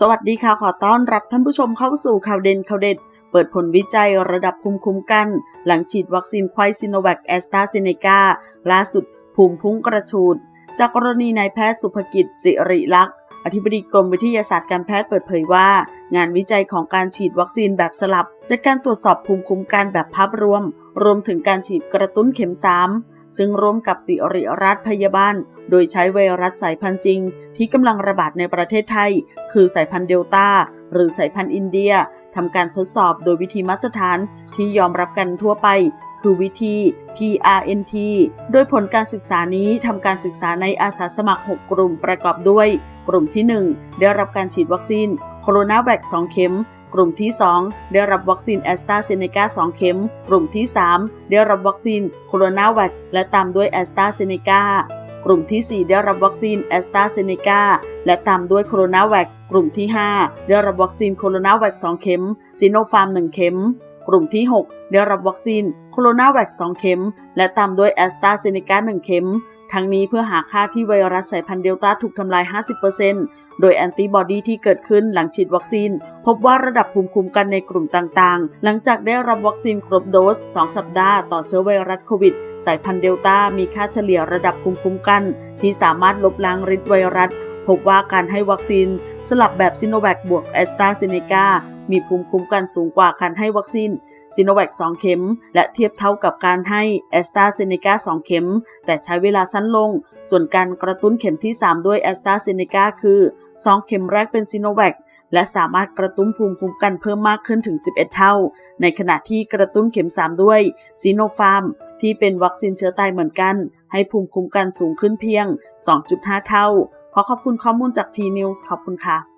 สวัสดีค่ะ ขอต้อนรับท่านผู้ชมเข้าสู่ข่าวเด่นข่าวเด็ด เปิดผลวิจัยระดับภูมิคุ้มกัน หลังฉีดวัคซีนไคซิโนแวคแอสตราเซเนกาล่าสุด ภูมิพุ่งกระชูด จากกรณีนายแพทย์สุภกิจ สิริลักษณ์อธิบดีกรมวิทยาศาสตร์การแพทย์เปิดเผยว่า งานวิจัยของการฉีดวัคซีนแบบสลับ จากการตรวจสอบภูมิคุ้มกันแบบภาพรวม รวมถึงการฉีดกระตุ้นเข็ม3 ซึ่งร่วมกับสิริราชพยาบาล โดยใช้ไวรัสสายพันธุ์จริง ที่กำลังระบาดในประเทศไทย คือสายพันธุ์เดลต้า หรือสายพันธุ์อินเดียทำการทดสอบโดยวิธีมาตรฐานที่ยอมรับกันทั่วไป คือวิธี PRNT โดยผลการศึกษานี้ทำการศึกษาในอาสาสมัคร 6 กลุ่มประกอบด้วย กลุ่มที่ 1 ได้รับการฉีดวัคซีนโคโรนาแวค2เข็ม กลุ่มที่ 2 ได้รับวัคซีนแอสตราเซเนกา2 เข็ม กลุ่มที่ 3 ได้รับวัคซีนโคโรนาแวคและตามด้วยแอสตราเซเนกากลุ่มที่ 4 ได้รับวัคซีนแอสตราเซเนกาและตามด้วยโคโรนาแวคกลุ่มที่ 5 ได้รับวัคซีนโคโรนาแวค2 เข็มซีโนฟาร์ม 1 เข็ม กลุ่มที่ 6 ได้รับวัคซีนโคโรนาแวค2 เข็ม และตามด้วยแอสตราเซเนกา1 เข็ม ทั้งนี้เพื่อหาค่าที่ไวรัสสายพันธุ์เดลต้าถูกทำลาย 50%โดยแอนติบอดีที่เกิดขึ้นหลังฉีดวัคซีน พบว่าระดับภูมิคุ้มกันในกลุ่มต่างๆ หลังจากได้รับวัคซีนครบโดส 2 สัปดาห์ต่อเชื้อไวรัสโควิด สายพันธุ์เดลต้ามีค่าเฉลี่ยระดับภูมิคุ้มกัน ที่สามารถลบล้างฤทธิ์ไวรัส พบว่าการให้วัคซีน สลับแบบซิโนแวคบวกแอสตราเซเนกามีภูมิคุ้มกันสูงกว่าการให้วัคซีน ซิโนแวค2เข็ม และเทียบเท่ากับการให้แอสตราเซเนกา2เข็ม แต่ใช้เวลาสั้นลง ส่วนการกระตุ้นเข็มที่ 3 ด้วยแอสตราเซเนกาคือ 2 เข็มแรกเป็นซิโนแวคและสามารถกระตุ้นภูมิคุ้มกันเพิ่มมากขึ้นถึง 11 เท่า ในขณะที่กระตุ้นเข็ม 3 ด้วยซีโนฟาร์มที่เป็นวัคซีนเชื้อตายเหมือนกัน ให้ภูมิคุ้มกันสูงขึ้นเพียง 2.5 เท่า ขอขอบคุณข้อมูลจาก T News ขอบคุณค่ะ